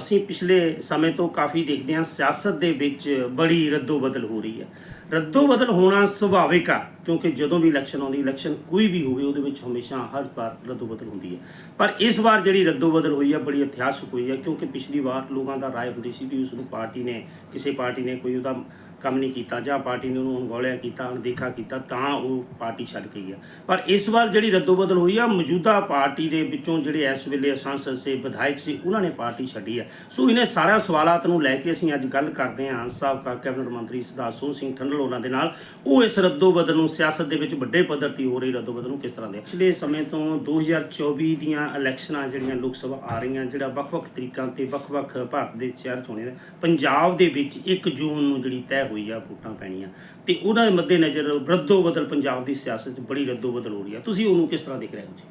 ਅਸੀਂ ਪਿਛਲੇ ਸਮੇਂ ਤੋਂ ਕਾਫੀ ਦੇਖਦੇ ਹਾਂ, ਸਿਆਸਤ ਦੇ ਵਿੱਚ ਬੜੀ ਰੱਦੋ-ਬਦਲ ਹੋ ਰਹੀ ਹੈ। ਰੱਦੋ-ਬਦਲ ਹੋਣਾ ਸੁਭਾਵਿਕ ਆ, ਕਿਉਂਕਿ ਜਦੋਂ ਵੀ ਇਲੈਕਸ਼ਨ ਆਉਂਦੀ ਇਲੈਕਸ਼ਨ ਕੋਈ ਵੀ ਹੋਵੇ, ਉਹਦੇ ਵਿੱਚ ਹਮੇਸ਼ਾ ਹਰ ਵਾਰ ਰੱਦੋ-ਬਦਲ ਹੁੰਦੀ ਹੈ। ਪਰ ਇਸ ਵਾਰ ਜਿਹੜੀ ਰੱਦੋ-ਬਦਲ ਹੋਈ ਹੈ ਬੜੀ ਇਤਿਹਾਸਕ ਹੋਈ ਹੈ ਕਿਉਂਕਿ ਪਿਛਲੀ ਵਾਰ ਲੋਕਾਂ ਦਾ ਰਾਏ ਹੁੰਦੀ ਸੀ ਵੀ ਉਸ ਨੂੰ ਪਾਰਟੀ ਨੇ, ਕਿਸੇ ਪਾਰਟੀ ਨੇ ਕੋਈ ਉਹਦਾ ਕੰਮ ਨਹੀਂ ਕੀਤਾ ਜਾਂ ਪਾਰਟੀ ਨੇ ਉਹਨੂੰ ਅਣਗੌਲਿਆ ਕੀਤਾ, ਅਣਦੇਖਾ ਕੀਤਾ, ਤਾਂ ਉਹ ਪਾਰਟੀ ਛੱਡ ਕੇ ਗਿਆ। ਪਰ ਇਸ ਵਾਰ ਜਿਹੜੀ ਰੱਦੋਬਦਲ ਹੋਈ ਆ, ਮੌਜੂਦਾ ਪਾਰਟੀ ਦੇ ਵਿੱਚੋਂ ਜਿਹੜੇ ਇਸ ਵੇਲੇ ਸੰਸਦ ਸੇ, ਵਿਧਾਇਕ ਸੀ, ਉਹਨਾਂ ਨੇ ਪਾਰਟੀ ਛੱਡੀ ਹੈ ਸੋ ਇਹਨੇ ਸਾਰਾ ਸਵਾਲਾਤ ਨੂੰ ਲੈ ਕੇ ਅਸੀਂ ਅੱਜ ਗੱਲ ਕਰਦੇ ਹਾਂ। ਸਾਬਕਾ ਕੈਬਨਿਟ ਮੰਤਰੀ ਸਰਦਾਰ ਸੋਹਣ ਸਿੰਘ ਠੰਡਲ ਉਹਨਾਂ ਦੇ ਨਾਲ। ਉਹ ਇਸ ਰੱਦੋਬਦਲ ਨੂੰ ਸਿਆਸਤ ਦੇ ਵਿੱਚ ਵੱਡੇ ਪੱਧਰ ਤੇ ਹੋ ਰਹੀ ਰੱਦੋ-ਬਦਲ ਨੂੰ ਕਿਸ ਤਰ੍ਹਾਂ ਦੇ ਪਿਛਲੇ ਸਮੇਂ ਤੋਂ 2024 ਦੀਆਂ ਇਲੈਕਸ਼ਨਾਂ ਜਿਹੜੀਆਂ ਲੋਕ ਸਭਾ ਆ ਰਹੀਆਂ, ਜਿਹੜਾ ਵੱਖ-ਵੱਖ ਤਰੀਕਾਂ ਤੇ ਵੱਖ-ਵੱਖ ਭਾਰਤ ਦੇ ਸ਼ਹਿਰ 'ਚ ਹੋਣੇ ਪੰਜਾਬ ਦੇ ਵਿੱਚ 1 ਜੂਨ ਨੂੰ ਜਿਹੜੀ ਤੈਅ ਹੋਈ ਆ, ਵੋਟਾਂ ਪੈਣੀਆਂ। ਤੇ ਉਹਨਾਂ ਦੇ ਮੱਦੇਨਜ਼ਰ ਰੱਦੋ-ਬਦਲ ਪੰਜਾਬ ਦੀ ਸਿਆਸਤ 'ਚ ਬੜੀ ਰੱਦੋ-ਬਦਲ ਹੋ ਰਹੀ ਆ। ਤੁਸੀਂ ਉਹਨੂੰ ਕਿਸ ਤਰ੍ਹਾਂ ਦੇਖ ਰਹੇ ਹੋ ਜੀ?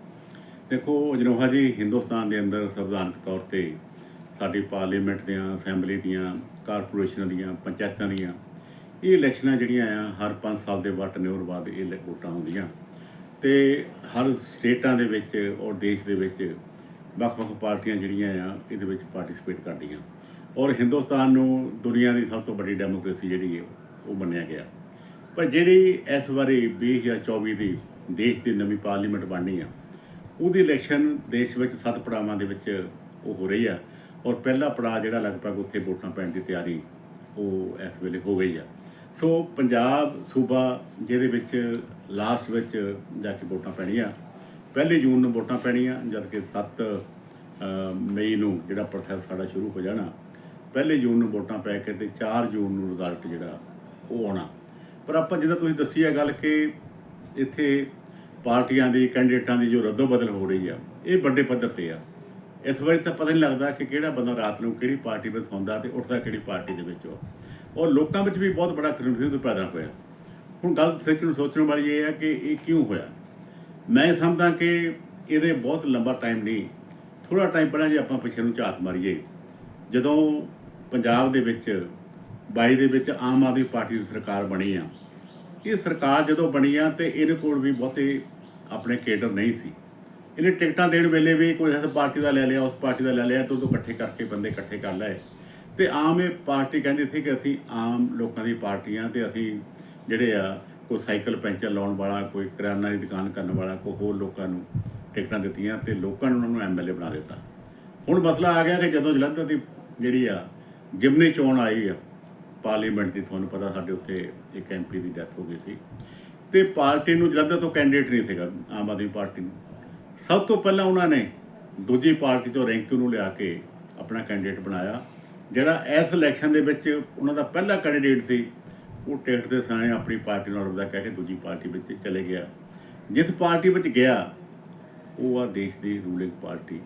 ਦੇਖੋ, ਜਨੋਹਾ ਜੀ, ਹਿੰਦੁਸਤਾਨ ਦੇ ਅੰਦਰ ਸੰਵਿਧਾਨਕ ਤੌਰ ਤੇ ਸਾਡੀ ਪਾਰਲੀਮੈਂਟ ਦੀਆਂ, ਅਸੈਂਬਲੀ ਦੀਆਂ, ਕਾਰਪੋਰੇਸ਼ਨਾਂ ਦੀਆਂ, ਪੰਚਾਇਤਾਂ ਦੀਆਂ, ਇਹ ਇਲੈਕਸ਼ਨਾਂ ਜਿਹੜੀਆਂ ਆ, ਹਰ 5 ਸਾਲ ਦੇ ਬਾਅਦ ਟਨਿਓਰ ਬਾਅਦ ਇਹ ਵੋਟਾਂ ਹੁੰਦੀਆਂ। ਤੇ ਹਰ ਸਟੇਟਾਂ ਦੇ ਵਿੱਚ ਔਰ ਦੇਸ਼ ਦੇ ਵਿੱਚ ਵੱਖ-ਵੱਖ ਪਾਰਟੀਆਂ ਜਿਹੜੀਆਂ ਆ, ਇਹਦੇ ਵਿੱਚ ਪਾਰਟਿਸਿਪੇਟ ਕਰਦੀਆਂ। ਔਰ ਹਿੰਦੁਸਤਾਨ ਨੂੰ ਦੁਨੀਆ ਦੀ ਸਭ ਤੋਂ ਵੱਡੀ ਡੈਮੋਕ੍ਰੇਸੀ ਜਿਹੜੀ ਹੈ, ਉਹ ਮੰਨਿਆ ਗਿਆ। ਪਰ ਜਿਹੜੀ ਇਸ ਵਾਰੀ 2024 ਦੀ ਦੇਸ਼ ਦੀ ਨਵੀਂ ਪਾਰਲੀਮੈਂਟ ਬਣਨੀ ਆ, ਉਹਦੀ ਇਲੈਕਸ਼ਨ ਦੇਸ਼ ਵਿੱਚ ਸੱਤ ਪੜਾਵਾਂ ਦੇ ਵਿੱਚ ਉਹ ਹੋ ਰਹੀ ਆ ਔਰ ਪਹਿਲਾ ਪੜਾਅ ਜਿਹੜਾ ਲਗਭਗ ਉੱਥੇ ਵੋਟਾਂ ਪੈਣ ਦੀ ਤਿਆਰੀ ਉਹ ਇਸ ਵੇਲੇ ਹੋ ਗਈ ਆ। ਸੋ ਪੰਜਾਬ, ਸੂਬਾ ਜਿਹਦੇ ਵਿੱਚ ਲਾਸਟ ਵਿੱਚ ਜਾ ਕੇ ਵੋਟਾਂ ਪੈਣੀਆਂ, ਪਹਿਲੀ ਜੂਨ ਨੂੰ ਵੋਟਾਂ ਪੈਣੀਆਂ ਜਦ ਕਿ 7 ਮਈ ਨੂੰ ਜਿਹੜਾ ਪ੍ਰੋਸੈਸ ਸਾਡਾ ਸ਼ੁਰੂ ਹੋ ਜਾਣਾ ਪਹਿਲੇ ਜੂਨ ਨੂੰ ਵੋਟਾਂ ਪੈ ਕੇ ਤੇ 4 ਜੂਨ ਨੂੰ ਰਿਜ਼ਲਟ ਜਿਹੜਾ ਉਹ ਆਉਣਾ। ਪਰ ਆਪਾਂ ਜਿੱਦਾਂ ਤੁਸੀਂ ਦੱਸੀ ਆ ਗੱਲ ਕਿ ਇੱਥੇ ਪਾਰਟੀਆਂ ਦੀ, ਕੈਂਡੀਡੇਟਾਂ ਦੀ ਜੋ ਰੱਦੋ ਬਦਲ ਹੋ ਰਹੀ ਆ, ਇਹ ਵੱਡੇ ਪੱਧਰ ਤੇ ਆ। ਇਸ ਵਾਰੀ ਤਾਂ ਪਤਾ ਨਹੀਂ ਲੱਗਦਾ ਕਿ ਕਿਹੜਾ ਬੰਦਾ ਰਾਤ ਨੂੰ ਕਿਹੜੀ ਪਾਰਟੀ ਵਿੱਚ ਹੁੰਦਾ ਤੇ ਉੱਠਦਾ ਕਿਹੜੀ ਪਾਰਟੀ ਦੇ ਵਿੱਚ ਉਹ। ਔਰ ਲੋਕਾਂ ਵਿੱਚ ਵੀ ਬਹੁਤ ਬੜਾ ਕਨਫਿਊਜ਼ਨ ਪੈਦਾ ਹੋਇਆ। ਹੁਣ ਗੱਲ ਸੱਚ ਸੋਚਣ ਵਾਲੀ ਇਹ ਹੈ ਕਿ ਇਹ ਕਿਉਂ ਹੋਇਆ? ਮੈਂ ਸਮਝਦਾ ਕਿ ਇਹਦੇ ਬਹੁਤ ਲੰਬਾ ਟਾਈਮ ਨਹੀਂ। ਥੋੜਾ ਟਾਈਮ ਪਹਿਲਾਂ ਜੇ ਆਪਾਂ ਪਿੱਛੇ ਨੂੰ ਝਾਤ ਮਾਰੀਏ, ਜਦੋਂ ਪੰਜਾਬ ਦੇ ਵਿੱਚ 22 ਦੇ ਵਿੱਚ ਆਮ ਆਦਮੀ ਪਾਰਟੀ ਦੀ ਸਰਕਾਰ ਬਣੀ ਆ। ਇਹ ਸਰਕਾਰ ਜਦੋਂ ਬਣੀ ਆ ਤੇ ਇਹਦੇ ਕੋਲ ਵੀ ਬਹੁਤੇ ਆਪਣੇ ਕੇਡਰ ਨਹੀਂ ਸੀ। ਇਹਨੇ ਟਿਕਟਾਂ ਦੇਣ ਵੇਲੇ ਵੀ ਕੋਈ ਇਸ ਪਾਰਟੀ ਦਾ ਲੈ ਲਿਆ, ਉਸ ਪਾਰਟੀ ਦਾ ਲੈ ਲਿਆ ਤੇ ਉਦੋਂ ਇਕੱਠੇ ਕਰਕੇ ਬੰਦੇ ਇਕੱਠੇ ਕਰ ਲਏ। ਤੇ ਆਮ ਇਹ ਪਾਰਟੀ ਕਹਿੰਦੀ ਸੀ ਕਿ ਅਸੀਂ ਆਮ ਲੋਕਾਂ ਦੀ ਪਾਰਟੀਆਂ ਤੇ ਅਸੀਂ ਜਿਹੜੇ ਆ, ਕੋਈ ਸਾਈਕਲ ਪੈਂਚਰ ਲਾਉਣ ਵਾਲਾ, ਕੋਈ ਕਿਰਾਨਾ ਦੀ ਦੁਕਾਨ ਕਰਨ ਵਾਲਾ, ਕੋਈ ਹੋਰ ਲੋਕਾਂ ਨੂੰ ਟਿਕਟਾਂ ਦਿੱਤੀਆਂ ਤੇ ਲੋਕਾਂ ਨੇ ਉਹਨਾਂ ਨੂੰ ਐਮਐਲਏ ਬਣਾ ਦਿੱਤਾ। ਹੁਣ ਮਸਲਾ ਆ ਗਿਆ ਕਿ ਜਦੋਂ ਜਲੰਧਰ ਦੀ ਜਿਹੜੀ ਆ ਜਿਮਨੀ ਚੋਣ ਆਈ ਆ। ਪਾਰਲੀਮੈਂਟ ਦੀ ਤੁਹਾਨੂੰ ਪਤਾ ਸਾਡੇ ਉੱਥੇ ਇੱਕ ਐਮਪੀ ਦੀ ਡੈਥ ਹੋ ਗਈ ਸੀ। ਤੇ ਪਾਰਟੀ ਨੂੰ ਜਲੰਧਰ ਤੋਂ ਕੈਂਡੀਡੇਟ ਨਹੀਂ ਸੀਗਾ, ਆਮ ਆਦਮੀ ਪਾਰਟੀ ਨੂੰ। ਸਭ ਤੋਂ ਪਹਿਲਾਂ ਉਹਨਾਂ ਨੇ ਦੂਜੀ ਪਾਰਟੀ ਤੋਂ ਰੈਂਕ ਨੂੰ ਲਿਆ ਕੇ ਆਪਣਾ ਕੈਂਡੀਡੇਟ ਬਣਾਇਆ। ਜਿਹੜਾ ਇਸ ਇਲੈਕਸ਼ਨ ਦੇ ਵਿੱਚ ਉਹਨਾਂ ਦਾ ਪਹਿਲਾ ਕੈਂਡੀਡੇਟ ਸੀ, ਉਹ ਟਿਕਟ ਦੇ ਸਾਹਮਣੇ ਆਪਣੀ ਪਾਰਟੀ ਨਾਲ ਉਹਦਾ ਕਹਿ ਕੇ ਦੂਜੀ ਪਾਰਟੀ ਵਿੱਚ ਚਲੇ ਗਿਆ। ਜਿਸ ਪਾਰਟੀ ਵਿੱਚ ਗਿਆ, ਉਹ ਆ ਦੇਸ਼ ਦੀ ਰੂਲਿੰਗ ਪਾਰਟੀ,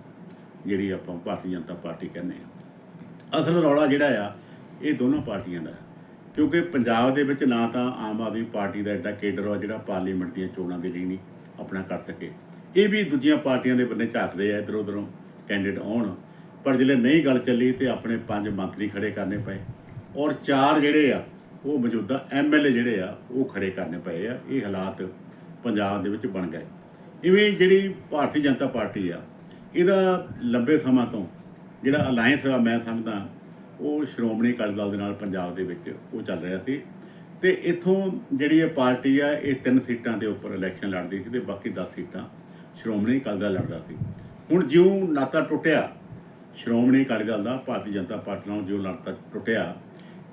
ਜਿਹੜੀ ਆਪਾਂ ਭਾਰਤੀ ਜਨਤਾ ਪਾਰਟੀ ਕਹਿੰਦੇ ਆ ਅਸਲ ਰੌਲਾ ਜਿਹੜਾ ਆ, ਇਹ ਦੋਨੋਂ ਪਾਰਟੀਆਂ ਦਾ। ਕਿਉਂਕਿ ਪੰਜਾਬ ਦੇ ਵਿੱਚ ਨਾ ਤਾਂ ਆਮ ਆਦਮੀ ਪਾਰਟੀ ਦਾ ਐਡਾ ਕੇਡਰ ਆ ਜਿਹੜਾ ਪਾਰਲੀਮੈਂਟ ਦੀਆਂ ਚੋਣਾਂ ਦੇ ਲਈ ਨਹੀਂ ਆਪਣਾ ਕਰ ਸਕੇ। ਇਹ ਵੀ ਦੂਜੀਆਂ ਪਾਰਟੀਆਂ ਦੇ ਬੰਦੇ ਝਾਕਦੇ ਆ, ਇਧਰ ਉਧਰੋਂ ਕੈਂਡੀਡੇਟ ਆਉਣ। ਪਰ ਜਿਹੜੇ ਨਹੀਂ ਗੱਲ ਚੱਲੀ ਤੇ ਆਪਣੇ ਪੰਜ ਮੰਤਰੀ ਖੜੇ ਕਰਨੇ ਪਏ। ਔਰ ਚਾਰ ਜਿਹੜੇ ਆ, ਉਹ ਮੌਜੂਦਾ ਐਮਐਲਏ ਜਿਹੜੇ ਆ, ਉਹ ਖੜੇ ਕਰਨੇ ਪਏ ਆ। ਇਹ ਹਾਲਾਤ ਪੰਜਾਬ ਦੇ ਵਿੱਚ ਬਣ ਗਏ। ਇਵੇਂ ਜਿਹੜੀ ਭਾਰਤੀ ਜਨਤਾ ਪਾਰਟੀ ਆ, ਇਹਦਾ ਲੰਬੇ ਸਮਾਂ ਤੋਂ ਜਿਹੜਾ ਅਲਾਈਅੰਸ ਆ, ਮੈਂ ਸਮਝਦਾ, ਉਹ ਸ਼੍ਰੋਮਣੀ ਅਕਾਲੀ ਦਲ ਦੇ ਨਾਲ ਪੰਜਾਬ ਦੇ ਵਿੱਚ ਉਹ ਚੱਲ ਰਿਹਾ ਸੀ। ਤੇ ਇੱਥੋਂ ਜਿਹੜੀ ਇਹ ਪਾਰਟੀ ਆ, ਇਹ ਤਿੰਨ ਸੀਟਾਂ ਦੇ ਉੱਪਰ ਇਲੈਕਸ਼ਨ ਲੜਦੀ ਸੀ ਤੇ ਬਾਕੀ 10 ਸੀਟਾਂ ਸ਼੍ਰੋਮਣੀ ਅਕਾਲੀ ਦਲ ਲੜਦਾ ਸੀ। ਹੁਣ ਜਿਉਂ ਨਾਤਾ ਟੁੱਟਿਆ, ਸ਼੍ਰੋਮਣੀ ਅਕਾਲੀ ਦਲ ਦਾ, ਭਾਰਤੀ ਜਨਤਾ ਪਾਰਟੀ ਨਾਲ ਜਿਉਂ ਨਾਤਾ ਟੁੱਟਿਆ,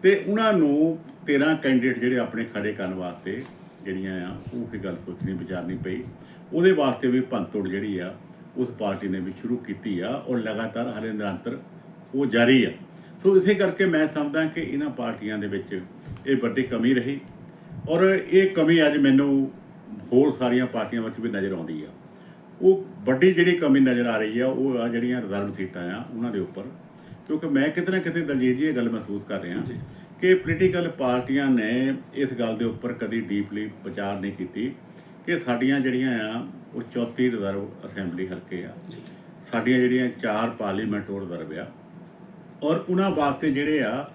ਤੇ ਉਹਨਾਂ ਨੂੰ 13 ਕੈਂਡੀਡੇਟ ਜਿਹੜੇ ਆਪਣੇ ਖੜੇ ਕਰਨ ਵਾਸਤੇ ਜਿਹੜੀਆਂ ਆ, ਉਹ ਵੀ ਗੱਲ ਸੋਚਣੀ, ਵਿਚਾਰਨੀ ਪਈ। ਉਹਦੇ ਵਾਸਤੇ ਵੀ ਭੰਤੋੜ ਜਿਹੜੀ ਆ ਉਸ ਪਾਰਟੀ ਨੇ ਵੀ ਸ਼ੁਰੂ ਕੀਤੀ ਆ ਔਰ ਲਗਾਤਾਰ ਹਾਲੇ ਨਿਰੰਤਰ ਉਹ ਜਾਰੀ ਆ। ਸੋ ਇਸੇ ਕਰਕੇ ਮੈਂ ਸਮਝਦਾ ਕਿ ਇਹਨਾਂ ਪਾਰਟੀਆਂ ਦੇ ਵਿੱਚ ਇਹ ਵੱਡੀ ਕਮੀ ਰਹੀ ਔਰ ਇਹ ਕਮੀ ਅੱਜ ਮੈਨੂੰ ਹੋਰ ਸਾਰੀਆਂ ਪਾਰਟੀਆਂ ਵਿੱਚ ਵੀ ਨਜ਼ਰ ਆਉਂਦੀ ਆ। ਉਹ ਵੱਡੀ ਜਿਹੜੀ ਕਮੀ ਨਜ਼ਰ ਆ ਰਹੀ ਆ ਉਹ ਆ ਜਿਹੜੀਆਂ ਰਿਜ਼ਰਵ ਸੀਟਾਂ ਆ ਉਹਨਾਂ ਦੇ ਉੱਪਰ। ਕਿਉਂਕਿ ਮੈਂ ਕਿਤੇ ਨਾ ਕਿਤੇ ਦਲਜੀਤ ਜੀ ਇਹ ਗੱਲ ਮਹਿਸੂਸ ਕਰ ਰਿਹਾ ਕਿ ਪੋਲੀਟੀਕਲ ਪਾਰਟੀਆਂ ਨੇ ਇਸ ਗੱਲ ਦੇ ਉੱਪਰ ਕਦੀ ਡੀਪਲੀ ਵਿਚਾਰ ਨਹੀਂ ਕੀਤੀ ਕਿ ਸਾਡੀਆਂ ਜਿਹੜੀਆਂ ਆ ਉਹ 34 ਰਿਜ਼ਰਵ ਅਸੈਂਬਲੀ ਹਲਕੇ ਆ। ਸਾਡੀਆਂ ਜਿਹੜੀਆਂ ਚਾਰ ਪਾਰਲੀਮੈਂਟ ਉਹ ਰਿਜ਼ਰਵ ਆ। ਔਰ ਉਹਨਾਂ ਵਾਸਤੇ ਜਿਹੜੇ ਆ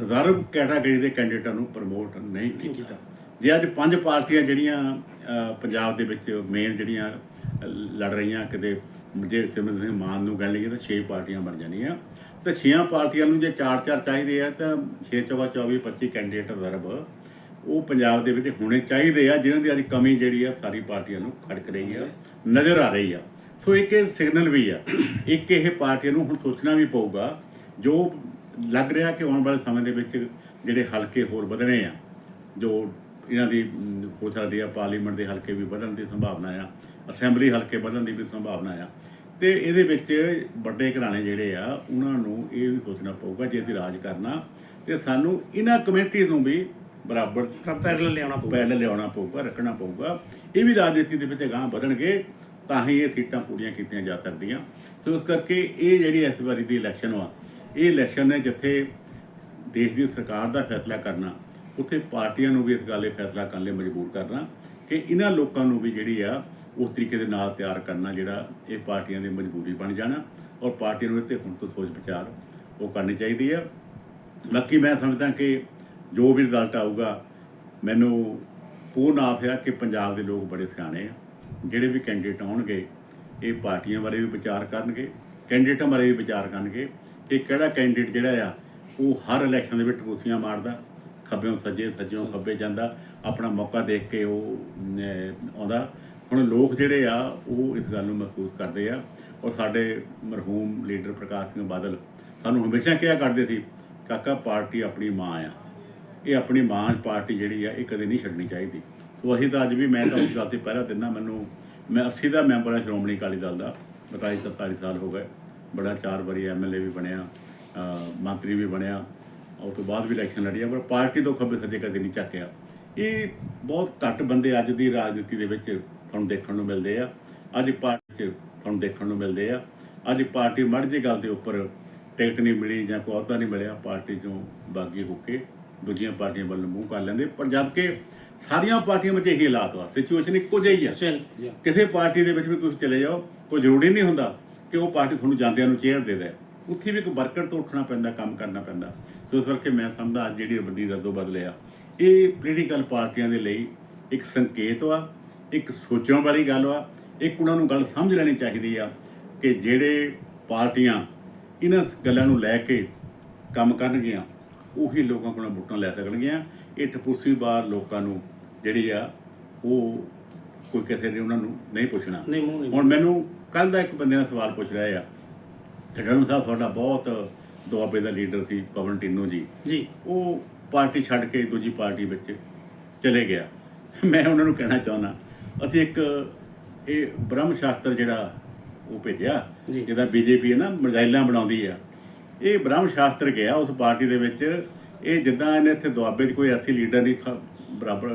ਰਿਜ਼ਰਵ ਕੈਟਾਗਰੀ ਦੇ ਕੈਂਡੀਡੇਟਾਂ ਨੂੰ ਪ੍ਰਮੋਟ ਨਹੀਂ ਕੀਤਾ। ਜੇ ਅੱਜ ਪੰਜ ਪਾਰਟੀਆਂ ਜਿਹੜੀਆਂ ਪੰਜਾਬ ਦੇ ਵਿੱਚ ਮੇਨ ਜਿਹੜੀਆਂ ਲੜ ਰਹੀਆਂ ਕਿਤੇ ਜੇ ਸਿਮਰਨ ਸਿੰਘ ਮਾਨ ਨੂੰ ਗੱਲ ਲਈਏ ਤਾਂ 6 ਪਾਰਟੀਆਂ ਬਣ ਜਾਣੀਆਂ। ਤੇ ਛੀਆਂ ਪਾਰਟੀਆਂ ਨੂੰ ਜੇ ਚਾਰ ਚਾਰ ਚਾਹੀਦੇ ਆ ਤਾਂ 6 ਚੌਗਾ 24 25 ਕੈਂਡੀਡੇਟ ਦਰਬ ਉਹ ਪੰਜਾਬ ਦੇ ਵਿੱਚ ਹੋਣੇ ਚਾਹੀਦੇ ਆ, ਜਿਨ੍ਹਾਂ ਦੀ ਅੱਜ ਕਮੀ ਜਿਹੜੀ ਆ, ਸਾਰੀ ਪਾਰਟੀਆਂ ਨੂੰ ਖੜਕ ਰਹੀ ਆ, ਨਜ਼ਰ ਆ ਰਹੀ ਆ। ਸੋ ਇੱਕ ਇਹ ਸਿਗਨਲ ਵੀ ਆ, ਇੱਕ ਇਹ ਪਾਰਟੀਆਂ ਨੂੰ ਹੁਣ ਸੋਚਣਾ ਵੀ ਪਊਗਾ, ਜੋ ਲੱਗ ਰਿਹਾ ਕਿ ਆਉਣ ਵਾਲੇ ਸਮੇਂ ਦੇ ਵਿੱਚ ਜਿਹੜੇ ਹਲਕੇ ਹੋਰ ਵਧਣੇ ਆ, ਜੋ ਇਹਨਾਂ ਦੀ, ਹੋ ਸਕਦੀ ਆ, ਪਾਰਲੀਮੈਂਟ ਦੇ ਹਲਕੇ ਵੀ ਵਧਣ ਦੀ ਸੰਭਾਵਨਾ ਆ, ਅਸੈਂਬਲੀ ਹਲਕੇ ਵਧਣ ਦੀ ਵੀ ਸੰਭਾਵਨਾ ਆ। ਤੇ ਇਹਦੇ ਵਿੱਚ ਵੱਡੇ ਘਰਾਣੇ ਜਿਹੜੇ ਆ, ਉਹਨਾਂ ਨੂੰ ਇਹ ਵੀ ਸੋਚਣਾ ਪਊਗਾ ਜੇ ਅਸੀਂ ਰਾਜ ਕਰਨਾ, ਤੇ ਸਾਨੂੰ ਇਹਨਾਂ ਕਮੇਟੀ ਨੂੰ ਵੀ ਬਰਾਬਰ ਪੈਰਲ ਲਿਆਉਣਾ ਪਊਗਾ। ਪਹਿਲ ਲਿਆਉਣਾ ਪਊਗਾ ਰੱਖਣਾ ਪਊਗਾ। ਇਹ ਵੀ ਰਾਜਨੀਤੀ ਦੇ ਵਿੱਚ ਅਗਾਂਹ ਵਧਣਗੇ ਤਾਂ ਹੀ ਇਹ ਸੀਟਾਂ ਪੂਰੀਆਂ ਕੀਤੀਆਂ ਜਾ ਸਕਦੀਆਂ। ਸੋ ਇਸ ਕਰਕੇ ਇਹ ਜਿਹੜੀ ਇਸ ਵਾਰੀ ਦੀ ਇਲੈਕਸ਼ਨ ਵਾ ਇਹ ਇਲੈਕਸ਼ਨ ਨੇ ਜਿੱਥੇ ਦੇਸ਼ ਦੀ ਸਰਕਾਰ ਦਾ ਫੈਸਲਾ ਕਰਨਾ ਉੱਥੇ ਪਾਰਟੀਆਂ ਨੂੰ ਵੀ ਇਸ ਗੱਲ ਫੈਸਲਾ ਕਰਨ ਲਈ ਮਜਬੂਰ ਕਰਨਾ ਕਿ ਇਹਨਾਂ ਲੋਕਾਂ ਨੂੰ ਵੀ ਜਿਹੜੀ ਆ ਉਸ ਤਰੀਕੇ ਦੇ ਨਾਲ ਤਿਆਰ ਕਰਨਾ ਜਿਹੜਾ ਇਹ ਪਾਰਟੀਆਂ ਦੀ ਮਜਬੂਰੀ ਬਣ ਜਾਣਾ ਔਰ ਪਾਰਟੀਆਂ ਨੂੰ 'ਤੇ ਹੁਣ ਤੋਂ ਸੋਚ ਵਿਚਾਰ ਉਹ ਕਰਨੀ ਚਾਹੀਦੀ ਆ। ਬਾਕੀ ਮੈਂ ਸਮਝਦਾ ਕਿ ਜੋ ਵੀ ਰਿਜ਼ਲਟ ਆਊਗਾ, ਮੈਨੂੰ ਪੂਰਨ ਆਸ ਹੈ ਕਿ ਪੰਜਾਬ ਦੇ ਲੋਕ ਬੜੇ ਸਿਆਣੇ ਆ। ਜਿਹੜੇ ਵੀ ਕੈਂਡੀਡੇਟ ਆਉਣਗੇ, ਇਹ ਪਾਰਟੀਆਂ ਬਾਰੇ ਵੀ ਵਿਚਾਰ ਕਰਨਗੇ ਕੈਂਡੀਡੇਟਾਂ ਬਾਰੇ ਵੀ ਵਿਚਾਰ ਕਰਨਗੇ। ਕਿ ਕਿਹੜਾ ਕੈਂਡੀਡੇਟ ਜਿਹੜਾ ਆ, ਉਹ ਹਰ ਇਲੈਕਸ਼ਨ ਦੇ ਵਿੱਚ ਟੂਸੀਆਂ ਮਾਰਦਾ, ਖੱਬਿਓਂ ਸੱਜੇ, ਸੱਜਿਓਂ ਖੱਬੇ ਜਾਂਦਾ, ਆਪਣਾ ਮੌਕਾ ਦੇਖ ਕੇ ਉਹ ਆਉਂਦਾ। ਹੁਣ ਲੋਕ ਜਿਹੜੇ ਆ, ਉਹ ਇਸ ਗੱਲ ਨੂੰ ਮਹਿਸੂਸ ਕਰਦੇ ਆ। ਔਰ ਸਾਡੇ ਮਰਹੂਮ ਲੀਡਰ ਪ੍ਰਕਾਸ਼ ਸਿੰਘ ਬਾਦਲ ਸਾਨੂੰ ਹਮੇਸ਼ਾ ਕਿਹਾ ਕਰਦੇ ਸੀ, ਕਾਕਾ, ਪਾਰਟੀ ਆਪਣੀ ਮਾਂ ਆ। ਇਹ ਆਪਣੀ ਮਾਂ ਪਾਰਟੀ ਜਿਹੜੀ ਆ, ਇਹ ਕਦੇ ਨਹੀਂ ਛੱਡਣੀ ਚਾਹੀਦੀ। ਸੋ ਅਸੀਂ ਤਾਂ ਅੱਜ ਵੀ ਮੈਂ ਤਾਂ ਉਸ ਗੱਲ ਤੇ ਪਹਿਰਾ ਦਿੰਦਾ, ਮੈਨੂੰ ਮੈਂ 80 ਦਾ ਮੈਂਬਰ ਹਾਂ ਸ਼੍ਰੋਮਣੀ ਅਕਾਲੀ ਦਲ ਦਾ 42 47 ਸਾਲ ਹੋ ਗਏ। ਬੜਾ ਚਾਰ ਵਾਰੀ ਐਮਐਲਏ ਵੀ ਬਣਿਆ ਮੰਤਰੀ ਵੀ ਬਣਿਆ ਉਸ ਤੋਂ ਬਾਅਦ ਵੀ ਇਲੈਕਸ਼ਨ ਲੜਿਆ ਪਰ ਪਾਰਟੀ ਤੋਂ ਖੱਬੇ ਸੱਜੇ ਕਦੇ ਨਹੀਂ ਚੱਕਿਆ ਇਹ ਬਹੁਤ ਘੱਟ ਬੰਦੇ ਅੱਜ ਦੀ ਰਾਜਨੀਤੀ ਦੇ ਵਿੱਚ ਤੁਹਾਨੂੰ ਦੇਖਣ ਨੂੰ ਮਿਲਦੇ ਆ। ਅੱਜ ਪਾਰਟੀ 'ਚ ਤੁਹਾਨੂੰ ਦੇਖਣ ਨੂੰ ਮਿਲਦੇ ਆ। ਅੱਜ ਪਾਰਟੀ ਮੜ ਜੇ ਗੱਲ ਦੇ ਉੱਪਰ ਟਿਕਟ ਨਹੀਂ ਮਿਲੀ ਜਾਂ ਕੋਈ ਅਹੁਦਾ ਨਹੀਂ ਮਿਲਿਆ, ਪਾਰਟੀ ਚੋਂ ਬਾਗੀ ਹੋ ਕੇ ਦੂਜੀਆਂ ਪਾਰਟੀਆਂ ਵੱਲ ਮੂੰਹ ਕਰ ਲੈਂਦੇ ਪਰ ਜਦ ਕਿ ਸਾਰੀਆਂ ਪਾਰਟੀਆਂ ਵਿੱਚ ਇਹੀ ਹਾਲਾਤ ਵਾ ਸਿਚੁਏਸ਼ਨ ਇੱਕੋ ਜਿਹੀ ਆ। ਕਿਸੇ ਪਾਰਟੀ ਦੇ ਵਿੱਚ ਵੀ ਤੁਸੀਂ ਚਲੇ ਜਾਓ ਕੋਈ ਜ਼ਰੂਰੀ ਨਹੀਂ ਹੁੰਦਾ ਕਿ ਉਹ ਪਾਰਟੀ ਤੁਹਾਨੂੰ ਜਾਂਦਿਆਂ ਨੂੰ ਚੇਅਰ ਦੇ ਦੇ ਉੱਥੇ ਵੀ ਇੱਕ ਵਰਕਰ ਤੋਂ ਉੱਠਣਾ ਪੈਂਦਾ ਕੰਮ ਕਰਨਾ ਪੈਂਦਾ। ਸੋ ਇਸ ਕਰਕੇ ਮੈਂ ਸਮਝਦਾ ਅੱਜ ਜਿਹੜੀ ਵੱਡੀ ਰੱਦੋ ਬਦਲਿਆ ਇਹ ਪੋਲੀਟੀਕਲ ਪਾਰਟੀਆਂ ਦੇ ਲਈ ਇੱਕ ਸੰਕੇਤ ਵਾ ਇੱਕ ਸੋਚਣ ਵਾਲੀ ਗੱਲ ਵਾ ਇੱਕ ਉਹਨਾਂ ਨੂੰ ਗੱਲ ਸਮਝ ਲੈਣੀ ਚਾਹੀਦੀ ਆ ਕਿ ਜਿਹੜੇ ਪਾਰਟੀਆਂ ਇਹਨਾਂ ਗੱਲਾਂ ਨੂੰ ਲੈ ਕੇ ਕੰਮ ਕਰਨਗੀਆਂ ਉਹੀ ਲੋਕਾਂ ਕੋਲੋਂ ਵੋਟਾਂ ਲੈ ਸਕਣਗੀਆਂ। ਇਹ ਟਪੂਸੀ ਬਾਰ ਲੋਕਾਂ ਨੂੰ ਜਿਹੜੀ ਆ ਉਹ ਕੋਈ ਕਿਸੇ ਨੇ ਉਹਨਾਂ ਨੂੰ ਨਹੀਂ ਪੁੱਛਣਾ। ਹੁਣ ਮੈਨੂੰ ਕੱਲ ਦਾ ਇੱਕ ਬੰਦੇ ਨੇ ਸਵਾਲ ਪੁੱਛ ਰਿਹਾ ਆ। ਡਰਨ ਸਾਹਿਬ ਤੁਹਾਡਾ ਬਹੁਤ ਦੁਆਬੇ ਦਾ ਲੀਡਰ ਸੀ ਪਵਨ ਟਿੰਨੋ ਜੀ। ਜੀ। ਉਹ ਪਾਰਟੀ ਛੱਡ ਕੇ ਦੂਜੀ ਪਾਰਟੀ ਵਿੱਚ ਚਲੇ ਗਿਆ। ਮੈਂ ਉਹਨਾਂ ਨੂੰ ਕਹਿਣਾ ਚਾਹੁੰਦਾ ਅਸੀਂ ਇੱਕ ਇਹ ਬ੍ਰਹਮ ਸ਼ਾਸਤਰ ਜਿਹੜਾ ਉਹ ਭੇਜਿਆ। ਜਿਹਦਾ ਬੀਜੇਪੀ ਹੈ ਨਾ ਮਿਜ਼ਾਈਲਾਂ ਬਣਾਉਂਦੀ ਆ। ਇਹ ਬ੍ਰਹਮ ਸ਼ਾਸਤਰ ਗਿਆ ਉਸ ਪਾਰਟੀ ਦੇ ਵਿੱਚ। ਇਹ ਜਿੱਦਾਂ ਇਹਨੇ ਇੱਥੇ ਦੁਆਬੇ 'ਚ ਕੋਈ ਐਸੀ ਲੀਡਰ ਨਹੀਂ ਬਰਾਬਰ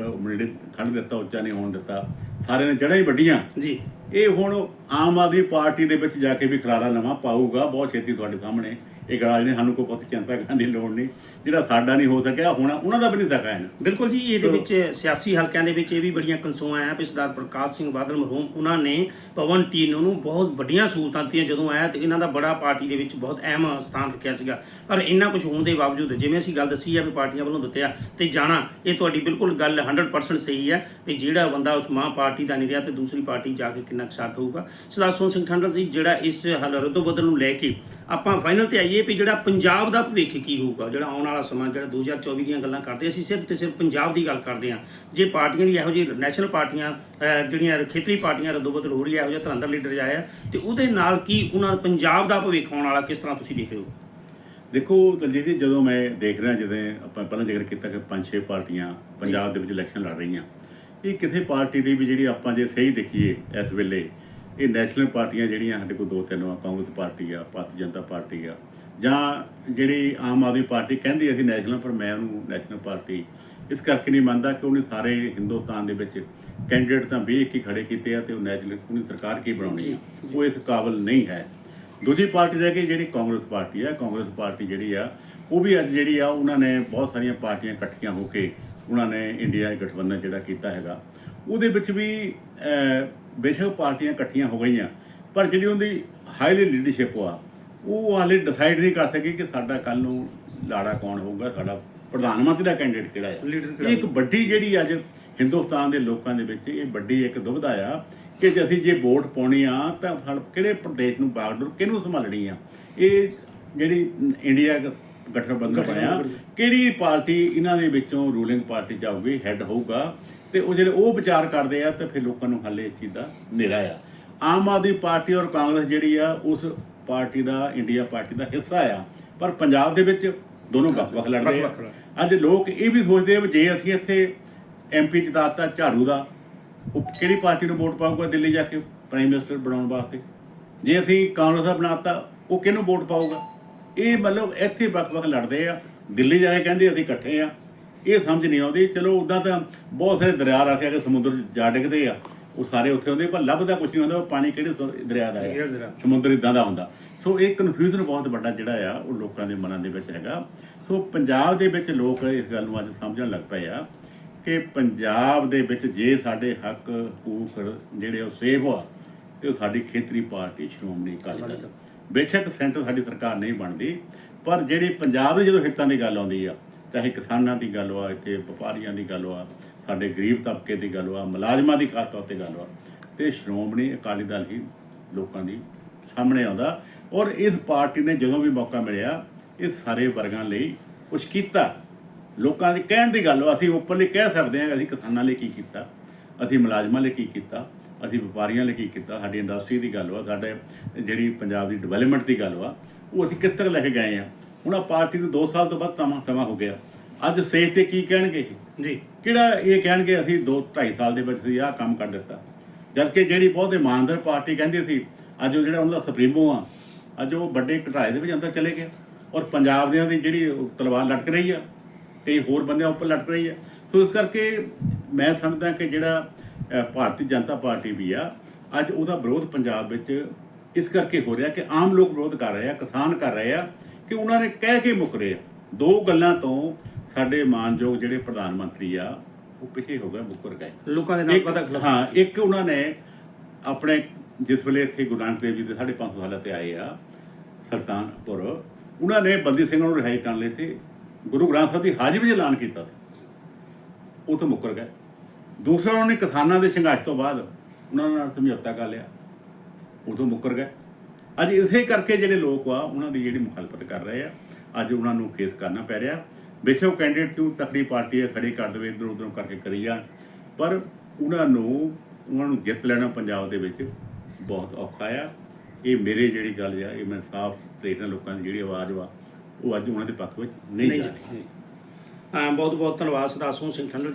ਖੜ ਦਿੱਤਾ ਉੱਚਾ ਨਹੀਂ ਹੋਣ ਦਿੱਤਾ। ਸਾਰਿਆਂ ਨੇ ਜੜ੍ਹਾਂ ਹੀ ਵੱਡੀਆਂ ਜੀ। ਇਹ ਹੁਣ ਆਮ ਆਦਮੀ ਪਾਰਟੀ ਦੇ ਵਿੱਚ ਜਾ ਕੇ ਵੀ ਖਲਾਰਾ ਨਵਾਂ ਪਾਊਗਾ। ਬਹੁਤ ਛੇਤੀ ਤੁਹਾਡੇ ਸਾਹਮਣੇ ਇਹ ਗੱਲ ਨੇ ਸਾਨੂੰ ਕੋਈ ਬਹੁਤ ਚਿੰਤਾ ਕਰਨ ਦੀ ਲੋੜ ਨਹੀਂ। ਜਿਹੜਾ ਸਾਡਾ ਨਹੀਂ ਹੋ ਸਕਿਆ ਹੁਣ ਉਹਨਾਂ ਦਾ ਵੀ ਨਹੀਂ ਸਕਿਆ ਇਹਨਾਂ। ਬਿਲਕੁਲ ਜੀ ਇਹਦੇ ਵਿੱਚ ਸਿਆਸੀ ਹਲਕਿਆਂ ਦੇ ਵਿੱਚ ਇਹ ਵੀ ਬੜੀਆਂ ਕਨਸੂਆਂ ਆ ਵੀ ਸਰਦਾਰ ਪ੍ਰਕਾਸ਼ ਸਿੰਘ ਬਾਦਲ ਮਰਹੂਮ ਉਹਨਾਂ ਨੇ ਪਵਨ ਟੀਨੋ ਨੂੰ ਬਹੁਤ ਵੱਡੀਆਂ ਸਹੂਲਤਾਂ ਦਿੱਤੀਆਂ ਜਦੋਂ ਆਇਆ ਤੇ ਇਹਨਾਂ ਦਾ ਬੜਾ ਪਾਰਟੀ ਦੇ ਵਿੱਚ ਬਹੁਤ ਅਹਿਮ ਸਥਾਨ ਰੱਖਿਆ ਸੀਗਾ। ਪਰ ਇੰਨਾ ਕੁਝ ਹੋਣ ਦੇ ਬਾਵਜੂਦ ਜਿਵੇਂ ਅਸੀਂ ਗੱਲ ਦੱਸੀ ਆ ਵੀ ਪਾਰਟੀਆਂ ਵੱਲੋਂ ਦਿੱਤਿਆ ਤੇ ਜਾਣਾ ਇਹ ਤੁਹਾਡੀ ਬਿਲਕੁਲ ਗੱਲ 100% ਸਹੀ ਹੈ ਵੀ ਜਿਹੜਾ ਬੰਦਾ ਉਸ ਮਾਂ ਪਾਰਟੀ ਦਾ ਨਹੀਂ ਰਿਹਾ ਤੇ ਦੂਸਰੀ ਪਾਰਟੀ ਜਾ ਕੇ ਕਿੰਨਾ ਸਾਥ ਹੋਊਗਾ। ਸਰਦਾਰ ਸੋਹਣ ਸਿੰਘ ਠੰਡਲ ਜੀ ਜਿਹੜਾ ਇਸ ਹਲ ਰੱਦੋ ਬਦਲ ਨੂੰ ਲੈ ਕੇ ਆਪਾਂ ਫਾਈਨਲ ਤੇ ਆਈਏ ਵੀ ਜਿਹੜਾ ਪੰਜਾਬ ਦਾ ਭਵਿੱਖ ਕੀ ਹੋਊਗਾ, ਜਿਹੜਾ ਆਉਣ ਵਾਲਾ ਸਮਾਂ, ਜਿਹੜਾ 2024 ਦੀਆਂ ਗੱਲਾਂ ਕਰਦੇ ਅਸੀਂ ਸਿਰਫ ਤੇ ਸਿਰਫ ਪੰਜਾਬ ਦੀ ਗੱਲ ਕਰਦੇ ਹਾਂ ਜੇ ਪਾਰਟੀਆਂ ਦੀ ਇਹੋ ਜਿਹੀ ਨੈਸ਼ਨਲ ਪਾਰਟੀਆਂ ਜਿਹੜੀਆਂ ਖੇਤਰੀ ਪਾਰਟੀਆਂ ਰੱਦੋ ਹੋ ਰਹੀ ਹੈ ਇਹੋ ਜਿਹਾ ਧਰੰਦਰ ਲੀਡਰ ਆਇਆ ਤੇ ਉਹਦੇ ਨਾਲ ਕੀ ਉਹਨਾਂ ਪੰਜਾਬ ਦਾ ਭਵਿੱਖ ਆਉਣ ਵਾਲਾ ਕਿਸ ਤਰ੍ਹਾਂ ਤੁਸੀਂ ਦੇਖ ਰਹੇ ਹੋ? ਦੇਖੋ ਦਲਜੀਤ ਜੀ, ਜਦੋਂ ਮੈਂ ਦੇਖ ਰਿਹਾ ਜਦੋਂ ਆਪਾਂ ਪਹਿਲਾਂ ਜ਼ਿਕਰ ਕੀਤਾ ਕਿ ਪੰਜ ਛੇ ਪਾਰਟੀਆਂ ਪੰਜਾਬ ਦੇ ਵਿੱਚ ਇਲੈਕਸ਼ਨ ਲੜ ਰਹੀਆਂ, ਇਹ ਕਿਸੇ ਪਾਰਟੀ ਦੀ ਵੀ ਜਿਹੜੀ ਆਪਾਂ ਜੇ ਸਹੀ ਦੇਖੀਏ ਇਸ ਵੇਲੇ ਇਹ ਨੈਸ਼ਨਲ ਪਾਰਟੀਆਂ ਜਿਹੜੀਆਂ ਸਾਡੇ ਕੋਲ ਦੋ ਤਿੰਨ ਆ ਕਾਂਗਰਸ ਪਾਰਟੀ ਆ ਭਾਰਤੀ ਜਨਤਾ ਪਾਰਟੀ ਆ। ਜਾਂ ਜਿਹੜੀ ਆਮ ਆਦਮੀ ਪਾਰਟੀ ਕਹਿੰਦੀ ਅਸੀਂ ਨੈਸ਼ਨਲ ਪਰ ਮੈਂ ਉਹਨੂੰ ਨੈਸ਼ਨਲ ਪਾਰਟੀ ਇਸ ਕਰਕੇ ਨਹੀਂ ਮੰਨਦਾ ਕਿ ਉਹਨੇ ਸਾਰੇ ਹਿੰਦੁਸਤਾਨ ਦੇ ਵਿੱਚ ਕੈਂਡੀਡੇਟ ਤਾਂ 20 21 ਖੜੇ ਕੀਤੇ ਆ ਤੇ ਉਹ ਨੈਸ਼ਨਲ ਉਹਨੇ ਸਰਕਾਰ ਕੀ ਬਣਾਉਣੀ ਆ? ਉਹ ਇਸ ਕਾਬਲ ਨਹੀਂ ਹੈ। ਦੂਜੀ ਪਾਰਟੀ ਰਹਿ ਗਈ ਜਿਹੜੀ ਕਾਂਗਰਸ ਪਾਰਟੀ ਆ। ਕਾਂਗਰਸ ਪਾਰਟੀ ਜਿਹੜੀ ਆ ਉਹ ਵੀ ਅੱਜ ਜਿਹੜੀ ਆ ਉਹਨਾਂ ਨੇ ਬਹੁਤ ਸਾਰੀਆਂ ਪਾਰਟੀਆਂ ਇਕੱਠੀਆਂ ਹੋ ਕੇ ਉਹਨਾਂ ਨੇ ਇੰਡੀਆ ਗਠਬੰਧਨ ਜਿਹੜਾ ਕੀਤਾ ਹੈਗਾ। ਉਹਦੇ ਵਿੱਚ ਵੀ ਬੇਸ਼ੱਕ ਪਾਰਟੀਆਂ ਇਕੱਠੀਆਂ ਹੋ ਗਈਆਂ ਪਰ ਜਿਹੜੀ ਉਹਦੀ ਹਾਈਲੀ ਲੀਡਰਸ਼ਿਪ ਆ ਉਹ ਹਾਲੇ ਡਿਸਾਈਡ ਨਹੀਂ ਕਰ ਸਕੀ ਕਿ ਸਾਡਾ ਕੱਲ ਨੂੰ ਲਾੜਾ ਕੌਣ ਹੋਊਗਾ ਸਾਡਾ ਪ੍ਰਧਾਨ ਮੰਤਰੀ ਦਾ ਕੈਂਡੀਡੇਟ ਕਿਹੜਾ ਹੈ ਲੀਡਰ ਇੱਕ ਵੱਡੀ ਜਿਹੜੀ ਅੱਜ ਹਿੰਦੁਸਤਾਨ ਦੇ ਲੋਕਾਂ ਦੇ ਵਿੱਚ ਇਹ ਵੱਡੀ ਇੱਕ ਦੁਬਿਧਾ ਆ ਕਿ ਜੇ ਅਸੀਂ ਜੇ ਵੋਟ ਪਾਉਣੀ ਆ ਤਾਂ ਕਿਹੜੇ ਪ੍ਰਦੇਸ਼ ਨੂੰ ਬਾਗਡੋਰ ਕਿਹਨੂੰ ਸੰਭਾਲਣੀ ਆ ਇਹ ਜਿਹੜੀ ਇੰਡੀਆ ਗਠਬੰਧਨ ਬਣਿਆ। ਕਿਹੜੀ ਪਾਰਟੀ ਇਹਨਾਂ ਦੇ ਵਿੱਚੋਂ ਰੂਲਿੰਗ ਪਾਰਟੀ ਚ ਆਊਗੀ ਹੈੱਡ ਹੋਊਗਾ ਤੇ ਉਹ ਜਿਹੜੇ ਉਹ ਵਿਚਾਰ ਕਰਦੇ ਆ ਤੇ ਫਿਰ ਲੋਕਾਂ ਨੂੰ ਹਾਲੇ ਇਸ ਚੀਜ਼ ਦਾ ਹਨੇਰਾ ਆ। ਆਮ ਆਦਮੀ ਪਾਰਟੀ ਔਰ ਕਾਂਗਰਸ ਜਿਹੜੀ ਆ ਉਸ ਪਾਰਟੀ ਦਾ ਇੰਡੀਆ ਪਾਰਟੀ ਦਾ ਹਿੱਸਾ ਆ। ਪਰ ਪੰਜਾਬ ਦੇ ਵਿੱਚ ਦੋਨੋਂ ਵੱਖ-ਵੱਖ ਲੜਦੇ ਆ। ਅੱਜ ਲੋਕ ਇਹ ਵੀ ਸੋਚਦੇ ਆ ਵੀ ਜੇ ਅਸੀਂ ਇੱਥੇ ਐਮਪੀ ਜਿਤਾਤਾ ਝਾੜੂ ਦਾ ਉਹ ਕਿਹੜੀ ਪਾਰਟੀ ਨੂੰ ਵੋਟ ਪਾਊਗਾ ਦਿੱਲੀ ਜਾ ਕੇ ਪ੍ਰਾਈਮ ਮਿਨਿਸਟਰ ਬਣਾਉਣ ਵਾਸਤੇ? ਜੇ ਅਸੀਂ ਕਾਂਗਰਸ ਦਾ ਬਣਾਤਾ ਉਹ ਕਿਹਨੂੰ ਵੋਟ ਪਾਊਗਾ? ਇਹ ਮਤਲਬ ਇੱਥੇ ਵੱਖ-ਵੱਖ ਲੜਦੇ ਆ। ਦਿੱਲੀ ਜਾ ਕੇ ਕਹਿੰਦੇ ਅਸੀਂ ਇਕੱਠੇ ਆ। ਇਹ ਸਮਝ ਨਹੀਂ ਆਉਂਦੀ। ਚਲੋ ਉਦਾਂ ਤਾਂ ਬਹੁਤ ਸਾਰੇ ਦਰਿਆ ਰੱਖਿਆ ਕਿ ਸਮੁੰਦਰ 'ਚ ਜਾ ਡਿੱਗਦੇ ਆ। ਉਹ ਸਾਰੇ ਉੱਥੇ ਹੁੰਦੇ ਪਰ ਲੱਭਦਾ ਕੁਝ ਨਹੀਂ ਹੁੰਦਾ ਉਹ ਪਾਣੀ ਕਿਹੜੇ ਦਰਿਆ ਦਾ ਹੈ? ਸਮੁੰਦਰ ਇਦਾਂ ਦਾ ਹੁੰਦਾ। ਸੋ ਇਹ ਕਨਫਿਊਜ਼ਨ ਬਹੁਤ ਵੱਡਾ ਜਿਹੜਾ ਆ ਉਹ ਲੋਕਾਂ ਦੇ ਮਨਾਂ ਦੇ ਵਿੱਚ ਹੈਗਾ। ਸੋ ਪੰਜਾਬ ਦੇ ਵਿੱਚ ਲੋਕ ਇਸ ਗੱਲ ਨੂੰ ਅੱਜ ਸਮਝਣ ਲੱਗ ਪਏ ਆ ਕਿ ਪੰਜਾਬ ਦੇ ਵਿੱਚ ਜੇ ਸਾਡੇ ਹੱਕ ਹਕੂਕ ਜਿਹੜੇ ਉਹ ਸੇਵ ਆ ਤੇ ਉਹ ਸਾਡੀ ਖੇਤਰੀ ਪਾਰਟੀ ਸ਼੍ਰੋਮਣੀ ਅਕਾਲੀ ਦਲ। ਬੇਸ਼ੱਕ ਸੈਂਟਰ ਸਾਡੀ ਸਰਕਾਰ ਨਹੀਂ ਬਣਦੀ ਪਰ ਜਿਹੜੀ ਪੰਜਾਬ ਦੇ ਜਦੋਂ ਹਿੱਤਾਂ ਦੀ ਗੱਲ ਆਉਂਦੀ ਆ ਚਾਹੇ ਕਿਸਾਨਾਂ ਦੀ ਗੱਲ ਵਾ ਇੱਥੇ ਵਪਾਰੀਆਂ ਦੀ ਗੱਲ ਵਾ ਸਾਡੇ ਗਰੀਬ ਤਬਕੇ ਦੀ ਗੱਲ ਵਾ ਮੁਲਾਜ਼ਮਾਂ ਦੀ ਖਾਸ ਤੌਰ ਤੇ ਗੱਲ ਵਾ ਤੇ ਸ਼੍ਰੋਮਣੀ ਅਕਾਲੀ ਦਲ ਹੀ ਲੋਕਾਂ ਦੀ ਸਾਹਮਣੇ ਆਉਂਦਾ। ਔਰ ਇਸ ਪਾਰਟੀ ਨੇ ਜਦੋਂ ਵੀ ਮੌਕਾ ਮਿਲਿਆ ਇਹ ਸਾਰੇ ਵਰਗਾਂ ਲਈ ਕੁਝ ਕੀਤਾ। ਲੋਕਾਂ ਦੀ ਕਹਿਣ ਦੀ ਗੱਲ ਵਾ, ਅਸੀਂ ਓਪਨਲੀ ਕਹਿ ਸਕਦੇ ਹਾਂ ਅਸੀਂ ਕਿਸਾਨਾਂ ਲਈ ਕੀ ਕੀਤਾ? ਅਸੀਂ ਮੁਲਾਜ਼ਮਾਂ ਲਈ ਕੀ ਕੀਤਾ? ਅਸੀਂ ਵਪਾਰੀਆਂ ਲਈ ਕੀ ਕੀਤਾ? ਸਾਡੀ ਇੰਡਸਟਰੀ ਦੀ ਗੱਲ ਵਾ ਸਾਡੇ ਜਿਹੜੀ ਪੰਜਾਬ ਦੀ ਡਿਵੈਲਪਮੈਂਟ ਦੀ ਗੱਲ ਵਾ ਉਹ ਅਸੀਂ ਕਿੱਥੇ ਤੱਕ ਲੈ ਕੇ ਗਏ ਆ? ਆ ਪਾਰਟੀ ਨੂੰ 2 ਸਾਲ ਤੋਂ ਬਾਅਦ ਸਮਾਂ ਸਮਾਂ ਹੋ ਗਿਆ। ਅੱਜ ਸੇਜ ਤੇ ਕੀ ਕਹਿਣਗੇ? ਜੀ। ਕਿਹੜਾ ਇਹ ਕਹਿਣਗੇ ਅਸੀਂ 2 2.5 ਸਾਲ ਦੇ ਵਿੱਚ ਆਹ ਕੰਮ ਕਰ ਦਿੱਤਾ। ਜਦ ਕਿ ਜਿਹੜੀ ਬਹੁਤ ਇਮਾਨਦਾਰ ਪਾਰਟੀ ਕਹਿੰਦੀ ਸੀ ਅੱਜ ਉਹ ਜਿਹੜਾ ਉਹਨਾਂ ਦਾ ਸੁਪਰੀਮੋ ਆ ਅੱਜ ਉਹ ਵੱਡੇ ਘਟਾਏ ਦੇ ਵਿੱਚ ਅੰਦਰ ਚਲੇ ਗਿਆ। ਔਰ ਪੰਜਾਬ ਦਿਆਂ ਦੀ ਜਿਹੜੀ ਤਲਵਾਰ ਲਟਕ ਰਹੀ ਆ ਕਈ ਹੋਰ ਬੰਦਿਆਂ ਉੱਪਰ ਲਟਕ ਰਹੀ ਆ। ਸੋ ਇਸ ਕਰਕੇ ਮੈਂ ਸਮਝਦਾ ਕਿ ਜਿਹੜਾ ਭਾਰਤੀ ਜਨਤਾ ਪਾਰਟੀ ਵੀ ਆ ਅੱਜ ਉਹਦਾ ਵਿਰੋਧ ਪੰਜਾਬ ਵਿੱਚ ਇਸ ਕਰਕੇ ਹੋ ਰਿਹਾ ਕਿ ਆਮ ਲੋਕ ਵਿਰੋਧ ਕਰ ਰਹੇ ਆ ਕਿਸਾਨ ਕਰ ਰਹੇ ਆ ਕਿ ਉਹਨਾਂ ਨੇ ਕਹਿ ਕੇ ਮੁੱਕ ਰਹੇ ਆ। ਦੋ ਗੱਲਾਂ ਤੋਂ ਸਾਡੇ ਮਾਨਯੋਗ ਜਿਹੜੇ ਪ੍ਰਧਾਨ ਮੰਤਰੀ ਆ ਉਹ ਪਿੱਛੇ ਹੋ ਗਏ ਮੁੱਕਰ ਗਏ। ਲੋਕਾਂ ਦੇ ਨਾਲ ਪਤਾ ਹਾਂ ਇੱਕ ਉਹਨਾਂ ਨੇ ਆਪਣੇ ਜਿਸ ਵੇਲੇ ਇੱਥੇ ਗੁਰੂ ਨਾਨਕ ਦੇਵ ਜੀ ਦੇ 550 ਸਾਲਾਂ ਤੇ ਆਏ ਆ ਸੁਲਤਾਨਪੁਰ ਉਹਨਾਂ ਨੇ ਬੰਦੀ ਸਿੰਘਾਂ ਨੂੰ ਰਿਹਾਈ ਕਰਨ ਲਈ ਤੇ ਗੁਰੂ ਗ੍ਰੰਥ ਸਾਹਿਬ ਦੀ ਹਾਜ਼ਰੀ ਵਿੱਚ ਐਲਾਨ ਕੀਤਾ ਸੀ। ਉਹ ਤੋਂ ਮੁੱਕਰ ਗਏ। ਦੂਸਰਾ ਉਹਨਾਂ ਨੇ ਕਿਸਾਨਾਂ ਦੇ ਸੰਘਰਸ਼ ਤੋਂ ਬਾਅਦ ਉਹਨਾਂ ਨਾਲ ਸਮਝੌਤਾ ਕਰ ਲਿਆ। ਉਹ ਤੋਂ ਮੁੱਕਰ ਗਏ। ਅੱਜ ਇਸੇ ਕਰਕੇ ਜਿਹੜੇ ਲੋਕ ਆ ਉਹਨਾਂ ਦੀ ਜਿਹੜੀ ਮੁਖਾਲਫਤ ਕਰ ਰਹੇ ਆ ਅੱਜ ਉਹਨਾਂ ਨੂੰ ਫੇਸ ਕਰਨਾ ਪੈ ਰਿਹਾ। ਬੇਸ਼ੱਕ ਉਹ ਕੈਂਡੀਡੇਟ ਕਿਉਂ ਤਕੜੀ ਪਾਰਟੀ ਆ ਖੜੇ ਕਰ ਦੇਵੇ ਇਧਰ ਉਧਰੋਂ ਕਰਕੇ ਕਰੀ ਜਾਣ। ਪਰ ਉਹਨਾਂ ਨੂੰ ਉਹਨਾਂ ਨੂੰ ਜਿੱਤ ਲੈਣਾ ਪੰਜਾਬ ਦੇ ਵਿੱਚ ਬਹੁਤ ਔਖਾ ਆ। ਇਹ ਮੇਰੇ ਜਿਹੜੀ ਗੱਲ ਆ ਇਹ ਮੈਂ ਸਾਫ਼ ਸਟੇਟ ਨਾਲ ਲੋਕਾਂ ਦੀ ਜਿਹੜੀ ਆਵਾਜ਼ ਵਾ ਉਹ ਅੱਜ ਉਹਨਾਂ ਦੇ ਪੱਖ ਵਿੱਚ ਨਹੀਂ ਜਾ ਰਹੀ। ਬਹੁਤ ਬਹੁਤ ਧੰਨਵਾਦ ਸਰਦਾਰ ਸਿੰਘ ਠੰਡਲ